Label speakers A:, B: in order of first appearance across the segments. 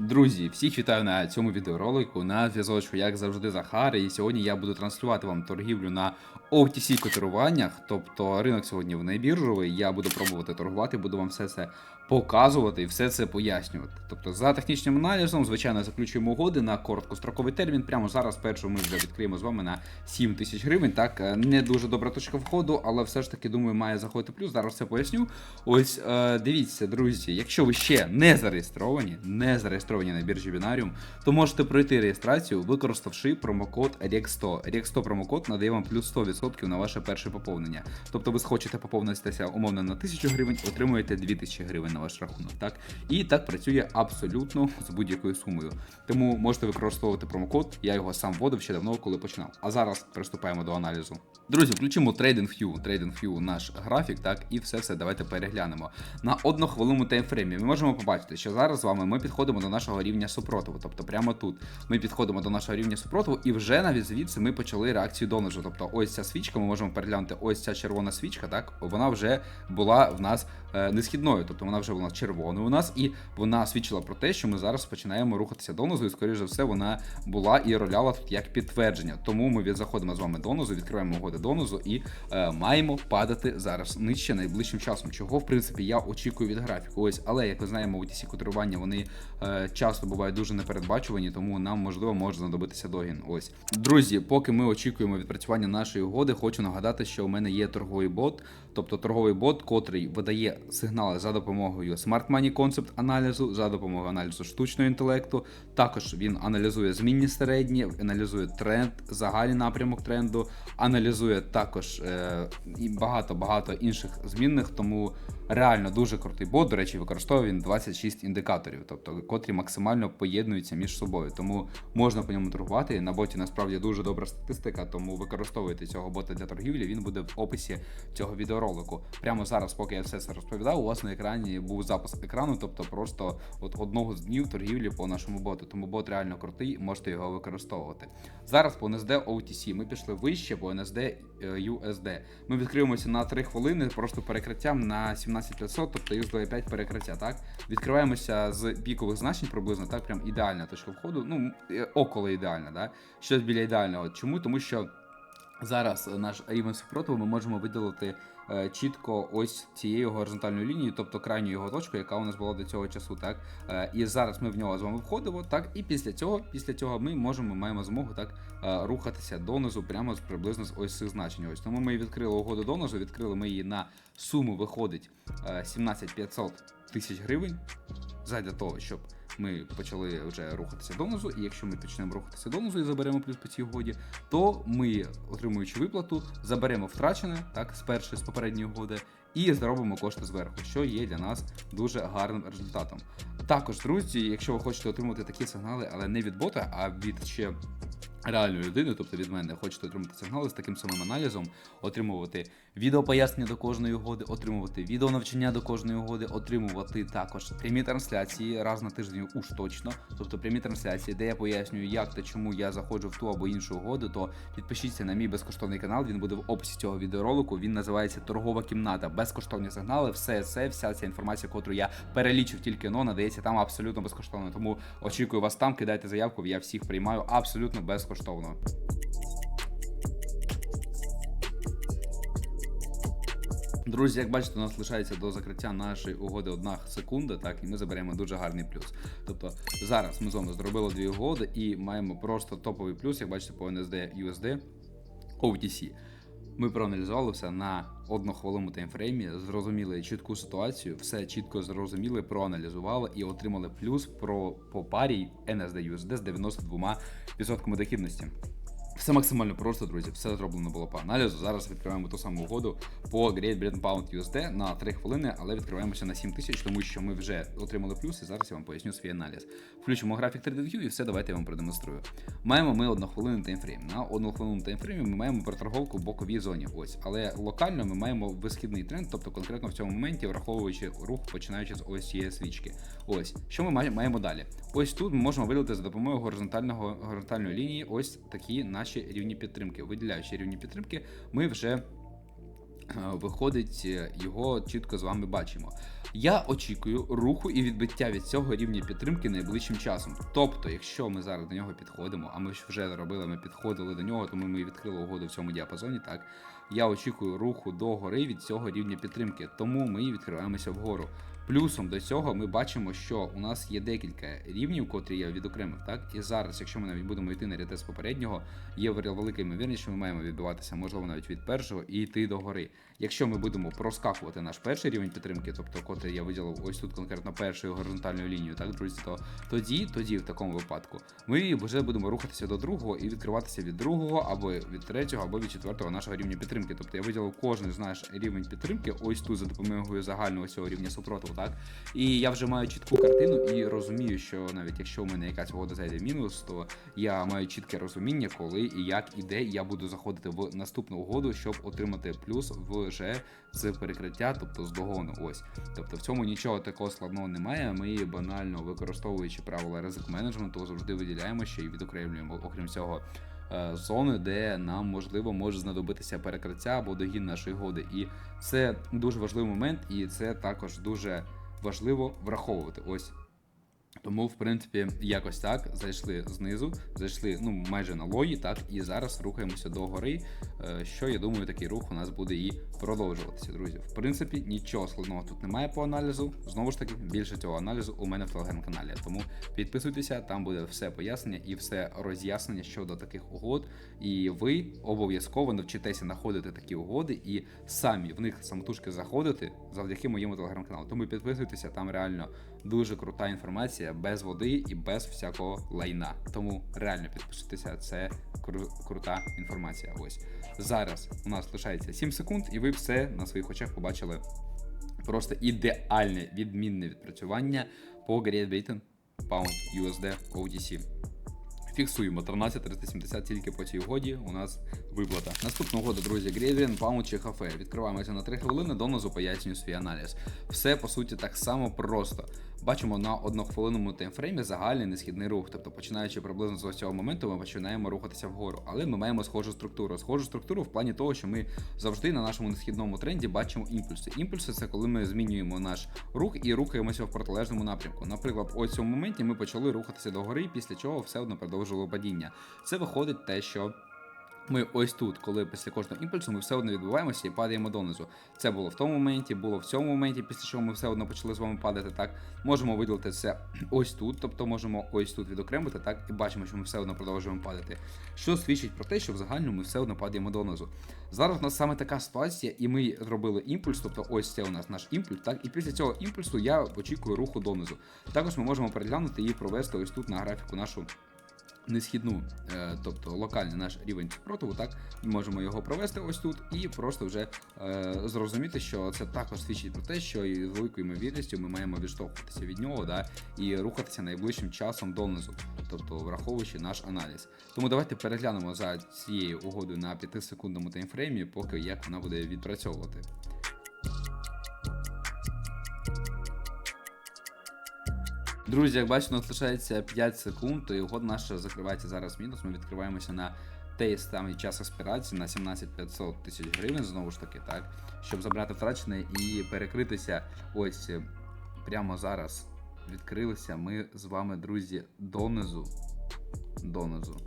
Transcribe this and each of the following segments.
A: Друзі, всіх вітаю на цьому відеоролику. На зв'язочку, як завжди, Захар. І сьогодні я буду транслювати вам торгівлю на OTC котируваннях. Тобто ринок сьогодні в найбіржовий. Я буду пробувати торгувати, буду вам все це показувати і все це пояснювати. Тобто, за технічним аналізом, звичайно, заключуємо угоди на короткостроковий термін. Прямо зараз першу ми вже відкриємо з вами на 7 тисяч гривень. Так, е, не дуже добра точка входу, але все ж таки думаю, має заходити плюс. Зараз все поясню. Ось е, дивіться, друзі, якщо ви ще не зареєстровані, не зареєстровані на біржі Binarium, то можете пройти реєстрацію, використавши промокод REX100. REX100 промокод надає вам плюс 100% на ваше перше поповнення. Тобто ви схочете поповнитися умовно на 1000 гривень, отримуєте 2000 гривень на ваш рахунок. Так? І так працює абсолютно з будь-якою сумою. Тому можете використовувати промокод, я його сам вводив ще давно, коли починав. А зараз приступаємо до аналізу. Друзі, включимо TradingView, TradingView наш графік, так, і все все давайте переглянемо. На однохвилинному таймфреймі ми можемо побачити, що зараз з вами ми підходимо до нашого рівня супротиву. Тобто прямо тут ми підходимо до нашого рівня супротиву, і вже навіть звідси ми почали реакцію донежу. Тобто, ось ця свічка, ми можемо переглянути, ось ця червона свічка, так, вона вже була в нас е, не східною, тобто вона вже була червоною у нас, і вона свідчила про те, що ми зараз починаємо рухатися донизу, і скоріш за все, вона була і роляла тут як підтвердження. Тому ми заходимо з вами донизу, відкриваємо угоди донизу і е, маємо падати зараз нижче найближчим часом. Чого в принципі я очікую від графіку. Ось, але як ви знаємо, у ці котирування вони е, часто бувають дуже непередбачувані, тому нам можливо може знадобитися догін. Ось друзі, поки ми очікуємо відпрацювання нашої угоди, хочу нагадати, що у мене є торговий бот, тобто торговий бот, котрий видає сигнали за допомогою Smart Money Concept аналізу, за допомогою аналізу штучного інтелекту. Також він аналізує змінні середні, аналізує тренд, загальний напрямок тренду, аналізує також е, і багато багато інших змінних. Тому реально дуже крутий бот. До речі, використовує він 26 індикаторів, тобто котрі максимально поєднуються між собою. Тому можна по ньому торгувати. На боті насправді дуже добра статистика, тому використовуйте цього бота для торгівлі. Він буде в описі цього відеоролику. Прямо зараз, поки я все це розповідав, у вас на екрані був запис екрану, тобто просто от одного з днів торгівлі по нашому боту. Тому бот реально крутий, можете його використовувати. Зараз по NSD OTC ми пішли вище, по NSD е, USD. Ми відкриємося на 3 хвилини просто перекриттям на 17500, тобто USD 5 перекриття. Так відкриваємося з пікових значень приблизно, так прям ідеальна точка входу. Ну е, около ідеальна, да? щось біля ідеального. Чому? Тому що. Зараз наш рівень супротиву ми можемо виділити е, чітко ось цією горизонтальною лінією, тобто крайню його точку, яка у нас була до цього часу. Так е, і зараз ми в нього з вами входимо. Так, і після цього, після цього, ми можемо маємо змогу так е, рухатися донизу, прямо з приблизно з ось цих значень. Ось тому ми відкрили угоду донизу. Відкрили ми її на суму виходить е, 17500 тисяч гривень. Задля того, щоб ми почали вже рухатися донизу, і якщо ми почнемо рухатися донизу і заберемо плюс по цій угоді, то ми, отримуючи виплату, заберемо втрачене так з першої з попередньої угоди і заробимо кошти зверху, що є для нас дуже гарним результатом. Також, друзі, якщо ви хочете отримати такі сигнали, але не від бота, а від ще реальної людини, тобто від мене, хочете отримати сигнали з таким самим аналізом, отримувати відеопояснення до кожної угоди, отримувати відеонавчання до кожної угоди, отримувати також прямі трансляції раз на тиждень уж точно. Тобто прямі трансляції, де я пояснюю, як та чому я заходжу в ту або іншу угоду, то підпишіться на мій безкоштовний канал. Він буде в описі цього відеоролику. Він називається Торгова кімната. Безкоштовні сигнали. Все це, вся ця інформація, яку я перелічив тільки но, надається там абсолютно безкоштовно. Тому очікую вас там. Кидайте заявку. Я всіх приймаю абсолютно безкоштовно. Друзі, як бачите, у нас лишається до закриття нашої угоди одна секунда, так, і ми заберемо дуже гарний плюс. Тобто зараз ми з вами зробили дві угоди і маємо просто топовий плюс, як бачите, по NSD USD OTC. Ми проаналізували все на однохвилинному таймфреймі, зрозуміли чітку ситуацію, все чітко зрозуміли, проаналізували і отримали плюс про по парі NSD USD з 92% дохідності. Все максимально просто, друзі. Все зроблено було по аналізу. Зараз відкриваємо ту саму угоду по Great Britain Pound USD на 3 хвилини, але відкриваємося на 7 тисяч, тому що ми вже отримали плюс, і зараз я вам поясню свій аналіз. Включимо графік 3DView і все давайте я вам продемонструю. Маємо ми однохвилинний таймфрейм. На однохвилинному таймфреймі ми маємо проторговку в боковій зоні. Ось, але локально ми маємо висхідний тренд, тобто конкретно в цьому моменті, враховуючи рух, починаючи з ось цієї свічки. Ось, що ми маємо далі? Ось тут ми можемо виділити за допомогою горизонтального горизонтальної лінії ось такі наші рівні підтримки. Виділяючи рівні підтримки, ми вже е, виходить, е, його чітко з вами бачимо. Я очікую руху і відбиття від цього рівня підтримки найближчим часом. Тобто, якщо ми зараз до нього підходимо, а ми вже робили, ми підходили до нього, тому ми відкрили угоду в цьому діапазоні. Так я очікую руху до гори від цього рівня підтримки, тому ми відкриваємося вгору. Плюсом до цього ми бачимо, що у нас є декілька рівнів, котрі я відокремив. Так і зараз, якщо ми навіть будемо йти на ряди попереднього, є велика ймовірність, що ми маємо відбиватися, можливо, навіть від першого і йти до гори. Якщо ми будемо проскакувати наш перший рівень підтримки, тобто котрий я виділив ось тут конкретно першою горизонтальною лінією, так друзі, то тоді, тоді, в такому випадку, ми вже будемо рухатися до другого і відкриватися від другого, або від третього, або від четвертого нашого рівня підтримки. Тобто я виділив кожен з наш рівень підтримки, ось тут за допомогою загального цього рівня супротиву, так і я вже маю чітку картину і розумію, що навіть якщо у мене якась угода зайде в мінус, то я маю чітке розуміння, коли і як і де я буду заходити в наступну угоду, щоб отримати плюс вже з перекриття, тобто з догону. Ось. Тобто в цьому нічого такого складного немає. Ми банально використовуючи правила ризик менеджменту, завжди виділяємо ще і відокремлюємо, окрім цього. е, Зони, де нам можливо може знадобитися перекриття або догін нашої годи, і це дуже важливий момент, і це також дуже важливо враховувати. Ось. Тому, в принципі, якось так зайшли знизу, зайшли ну майже на лої, так і зараз рухаємося до гори. е, Що я думаю, такий рух у нас буде і продовжуватися, друзі. В принципі, нічого складного тут немає по аналізу. Знову ж таки, більше цього аналізу у мене в телеграм-каналі. Тому підписуйтеся, там буде все пояснення і все роз'яснення щодо таких угод. І ви обов'язково навчитеся знаходити такі угоди і самі в них самотужки заходити завдяки моєму телеграм-каналу. Тому підписуйтеся, там реально дуже крута інформація, без води і без всякого лайна. Тому реально підписуйтеся, це кру- крута інформація. Ось зараз у нас лишається 7 секунд, і ви все на своїх очах побачили. Просто ідеальне відмінне відпрацювання по Great Britain Pound USD OTC. Фіксуємо 13370 тільки по цій угоді. У нас виплата. Наступна угода, друзі, Грейден, Паунт чи Хафе. Відкриваємося на 3 хвилини, донизу пояснюю свій аналіз. Все по суті так само просто. Бачимо на однохвилинному таймфреймі загальний несхідний рух. Тобто, починаючи приблизно з ось цього моменту, ми починаємо рухатися вгору. Але ми маємо схожу структуру. Схожу структуру в плані того, що ми завжди на нашому несхідному тренді бачимо імпульси. Імпульси це коли ми змінюємо наш рух і рухаємося в протилежному напрямку. Наприклад, ось цьому моменті ми почали рухатися догори, після чого все одно продовжувало падіння. Це виходить те, що. Ми ось тут, коли після кожного імпульсу ми все одно відбуваємося і падаємо донизу. Це було в тому моменті, було в цьому моменті, після чого ми все одно почали з вами падати. Так можемо виділити це ось тут, тобто можемо ось тут відокремити, так і бачимо, що ми все одно продовжуємо падати. Що свідчить про те, що в загальному ми все одно падаємо донизу. Зараз у нас саме така ситуація, і ми зробили імпульс, тобто ось це у нас наш імпульс, так і після цього імпульсу я очікую руху донизу. Також ми можемо переглянути і провести ось тут на графіку нашу несхідну, е, тобто локальний наш рівень спротиву, так можемо його провести ось тут і просто вже е, зрозуміти, що це також свідчить про те, що і великою ймовірністю ми маємо відштовхуватися від нього, да, і рухатися найближчим часом донизу, тобто враховуючи наш аналіз. Тому давайте переглянемо за цією угодою на 5-секундному таймфреймі, поки як вона буде відпрацьовувати. Друзі, як бачите, нас лишається 5 секунд, і угода наша закривається зараз мінус. Ми відкриваємося на той самий час аспірації на 17500 тисяч гривень, знову ж таки, так, щоб забрати втрачене і перекритися. Ось прямо зараз відкрилися ми з вами, друзі, донизу. Донизу.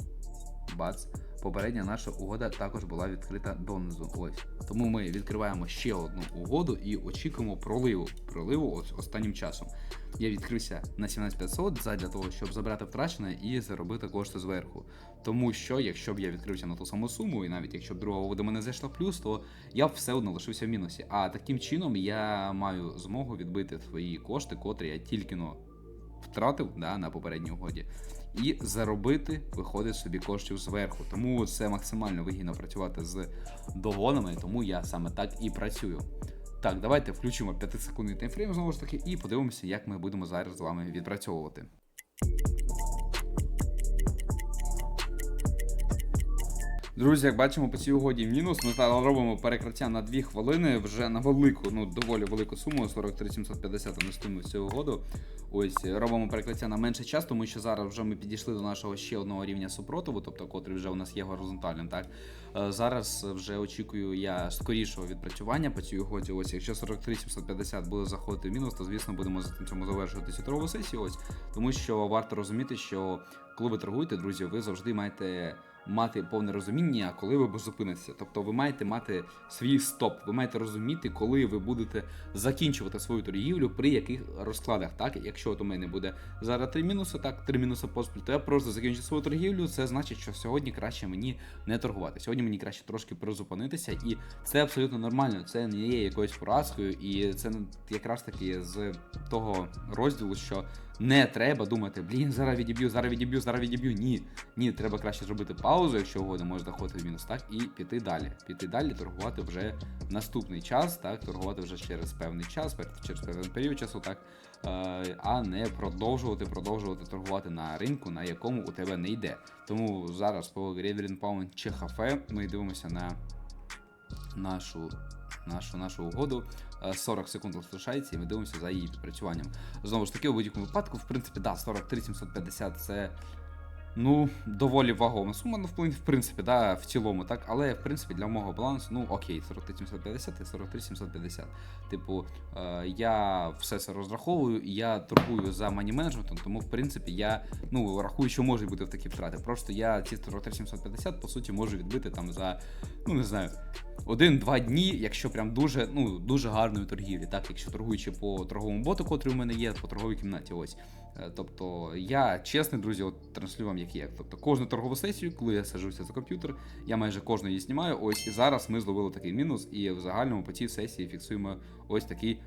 A: Бац. Попередня наша угода також була відкрита донизу. Ось. Тому ми відкриваємо ще одну угоду і очікуємо проливу. Проливу ось останнім часом. Я відкрився на 17500 задля того, щоб забрати втрачене і заробити кошти зверху. Тому що, якщо б я відкрився на ту саму суму, і навіть якщо б друга угода мене зайшла в плюс, то я б все одно лишився в мінусі. А таким чином я маю змогу відбити свої кошти, котрі я тільки но втратив да, на попередній угоді, і заробити виходить собі коштів зверху. Тому це максимально вигідно працювати з догонами, тому я саме так і працюю. Так, давайте включимо 5-секундний таймфрейм знову ж таки і подивимося, як ми будемо зараз з вами відпрацьовувати. Друзі, як бачимо, по цій угоді мінус. Ми робимо перекриття на 2 хвилини вже на велику, ну доволі велику суму 43 750 інвестуємо в цю угоду. Ось робимо перекриття на менший час, тому що зараз вже ми підійшли до нашого ще одного рівня супротиву, тобто котрий вже у нас є горизонтальним. Так Е, зараз вже очікую я скорішого відпрацювання по цій угоді. Ось якщо 43 750 буде заходити в мінус, то звісно будемо за цьому завершувати цю сесію. Ось тому що варто розуміти, що коли ви торгуєте, друзі, ви завжди маєте мати повне розуміння, коли ви зупинитеся. Тобто ви маєте мати свій стоп, ви маєте розуміти, коли ви будете закінчувати свою торгівлю, при яких розкладах. Так, якщо от у мене буде зараз три мінуси, так, три мінуси поспіль, то я просто закінчу свою торгівлю. Це значить, що сьогодні краще мені не торгувати. Сьогодні мені краще трошки призупинитися, і це абсолютно нормально. Це не є якоюсь поразкою, і це якраз таки з того розділу, що не треба думати, блін, зараз відіб'ю, зараз відіб'ю, зараз відіб'ю. Ні, ні, треба краще зробити паузу, якщо угода може заходити в мінус, так, і піти далі. Піти далі, торгувати вже в наступний час, так, торгувати вже через певний час, через певний період часу, так, е, а не продовжувати, продовжувати торгувати на ринку, на якому у тебе не йде. Тому зараз по Грейдерін Паун чи Хафе ми дивимося на нашу нашу нашу угоду. 40 секунд залишається, і ми дивимося за її відпрацюванням. Знову ж таки, у будь-якому випадку, в принципі, да, 43 750 це. Ну, доволі вагома сума, ну, в принципі, да, в цілому, так, але в принципі для мого балансу, ну окей, 43 750 і 43 750. Типу, е, я все це розраховую, я торгую за мані менеджментом, тому в принципі я ну, рахую, що можуть бути в такі втрати. Просто я ці 43 750 по суті можу відбити там за, ну не знаю, один-два дні, якщо прям дуже ну, дуже гарної торгівлі, так, якщо торгуючи по торговому боту, котрий у мене є, по торговій кімнаті. ось. Е, тобто я чесний, друзі, от транслюю вам як є. Тобто кожну торгову сесію, коли я сажуся за комп'ютер, я майже кожну її знімаю. Ось і зараз ми зловили такий мінус, і в загальному по цій сесії фіксуємо ось такий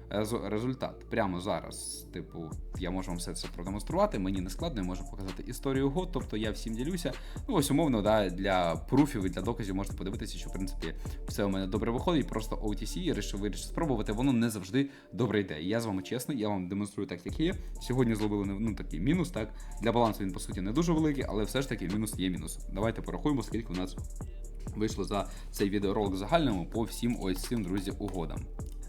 A: результат. Прямо зараз, типу, я можу вам все це продемонструвати. Мені не складно, я можу показати історію год, тобто я всім ділюся. Ну ось умовно, да, для пруфів і для доказів можете подивитися, що в принципі все у мене добре виходить. Просто OTC я вирішив вирішив спробувати, воно не завжди добре йде. Я з вами чесний, я вам демонструю так, як є. Сьогодні зловили ну, такий мінус. Так для балансу він по суті не дуже великий, але все ж таки мінус є мінус. Давайте порахуємо, скільки у нас вийшло за цей відеоролик загальному по всім ось цим друзі угодам.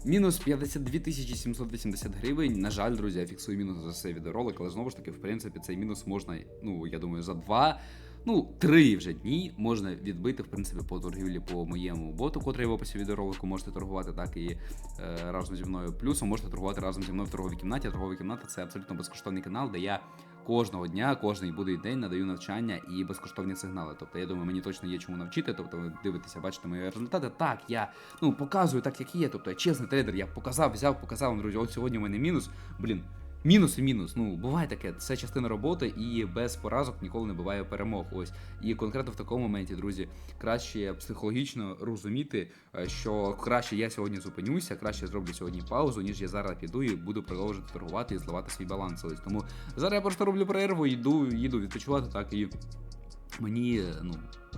A: Мінус 52 780 гривень. На жаль, друзі, я фіксую мінус за цей відеоролик, але знову ж таки, в принципі, цей мінус можна, ну я думаю, за два. Ну, три вже дні можна відбити, в принципі, по торгівлі по моєму боту, котрий в описі відеоролику можете торгувати, так і е, разом зі мною. Плюсом можете торгувати разом зі мною в торговій кімнаті. Торгова кімната це абсолютно безкоштовний канал, де я кожного дня, кожний будий день надаю навчання і безкоштовні сигнали. Тобто, я думаю, мені точно є чому навчити. Тобто, ви дивитеся, бачите мої результати. Так, я ну показую так, як є. Тобто я чесний трейдер, я показав, взяв, показав друзі. От сьогодні в мене мінус. Блін. Мінус і мінус. Ну, буває таке, це частина роботи, і без поразок ніколи не буває перемог. Ось. І конкретно в такому моменті, друзі, краще психологічно розуміти, е, що краще я сьогодні зупинюся, краще зроблю сьогодні паузу, ніж я зараз піду і буду продовжувати торгувати і зливати свій баланс. Ось. Тому зараз я просто роблю перерву, йду, їду відпочивати так і мені ну,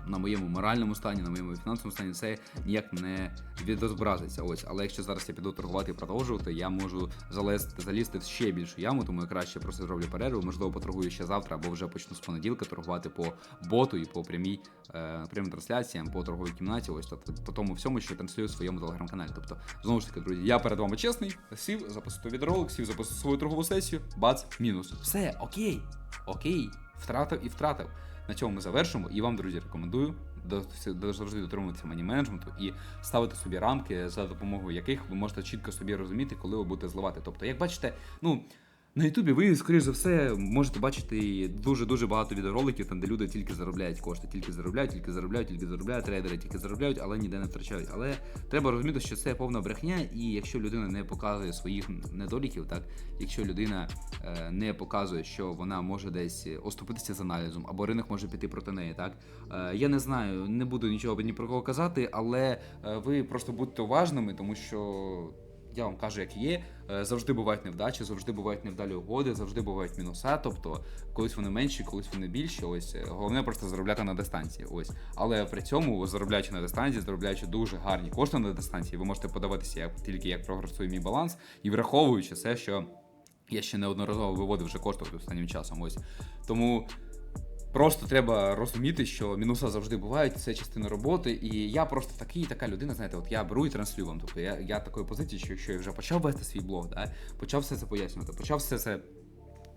A: на моєму моральному стані, на моєму фінансовому стані це ніяк не відобразиться. Ось, але якщо зараз я піду торгувати і продовжувати, я можу залезти, залізти в ще більшу яму, тому я краще просто зроблю перерву, можливо, поторгую ще завтра, або вже почну з понеділка торгувати по боту і по прямій е, прямим трансляціям, по торговій кімнаті. Ось тобто по тому всьому, що транслюю в своєму телеграм-каналі. Тобто, знову ж таки, друзі, я перед вами чесний, сів, записую відеоролик, сів, записую свою торгову сесію, бац, мінус. Все, окей, окей, втратив і втратив. На цьому ми завершимо. І вам, друзі, рекомендую завжди дотримуватися мані менеджменту і ставити собі рамки, за допомогою яких ви можете чітко собі розуміти, коли ви будете зливати. Тобто, як бачите, ну. На Ютубі ви, скоріш за все, можете бачити дуже-дуже багато відеороликів, там де люди тільки заробляють кошти, тільки заробляють, тільки заробляють, тільки заробляють, трейдери тільки заробляють, але ніде не втрачають. Але треба розуміти, що це повна брехня, і якщо людина не показує своїх недоліків, так якщо людина е, не показує, що вона може десь оступитися з аналізом, або ринок може піти проти неї, так е, я не знаю, не буду нічого ні про кого казати, але е, ви просто будьте уважними, тому що я вам кажу, як є. Е, завжди бувають невдачі, завжди бувають невдалі угоди, завжди бувають мінуса. Тобто, колись вони менші, колись вони більші. Ось е, головне просто заробляти на дистанції. Ось, але при цьому, заробляючи на дистанції, заробляючи дуже гарні кошти на дистанції, ви можете подаватися як тільки як прогресує мій баланс і враховуючи все, що я ще неодноразово виводив вже кошти останнім часом. Ось тому. Просто треба розуміти, що мінуса завжди бувають, це частина роботи. І я просто такий, така людина, знаєте, от я беру і транслюю вам. Тобто я, я такої позиції, що якщо я вже почав вести свій блог, да, почав все це пояснювати, почав все це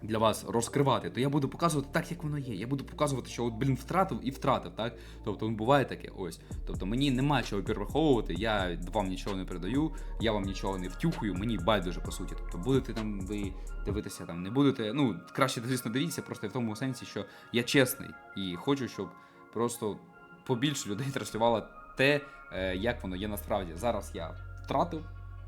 A: для вас розкривати, то я буду показувати так, як воно є. Я буду показувати, що от, блін, втратив і втратив, так? Тобто ну, буває таке, ось. Тобто мені нема чого перераховувати, я вам нічого не передаю, я вам нічого не втюхую, мені байдуже по суті. Тобто будете там ви дивитися там, не будете. Ну, краще, звісно, дивіться, просто в тому сенсі, що я чесний і хочу, щоб просто побільше людей транслювало те, е, як воно є насправді. Зараз я втратив.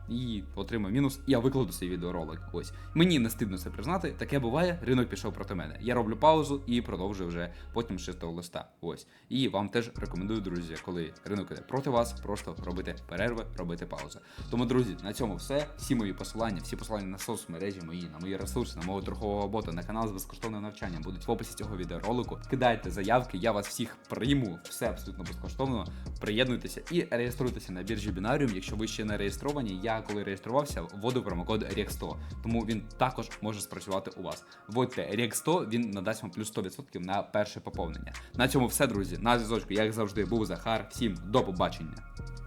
A: І отримав мінус, я викладу цей відеоролик. Ось мені не стидно це признати. Таке буває. Ринок пішов проти мене. Я роблю паузу і продовжую вже потім з чистого листа. Ось і вам теж рекомендую, друзі, коли ринок іде проти вас, просто робити перерви, робити паузи. Тому, друзі, на цьому все. Всі мої посилання, всі посилання на соцмережі мої, на мої ресурси, на мого торгового бота, на канал з безкоштовним навчанням будуть в описі цього відеоролику. Кидайте заявки, я вас всіх прийму, все абсолютно безкоштовно. Приєднуйтеся і реєструйтеся на біржі Binarium. Якщо ви ще не реєстровані, коли реєструвався, вводив промокод REX100, тому він також може спрацювати у вас. Вводьте REX100, він надасть вам плюс 100% на перше поповнення. На цьому все, друзі. На зв'язочку, як завжди, був Захар. Всім до побачення.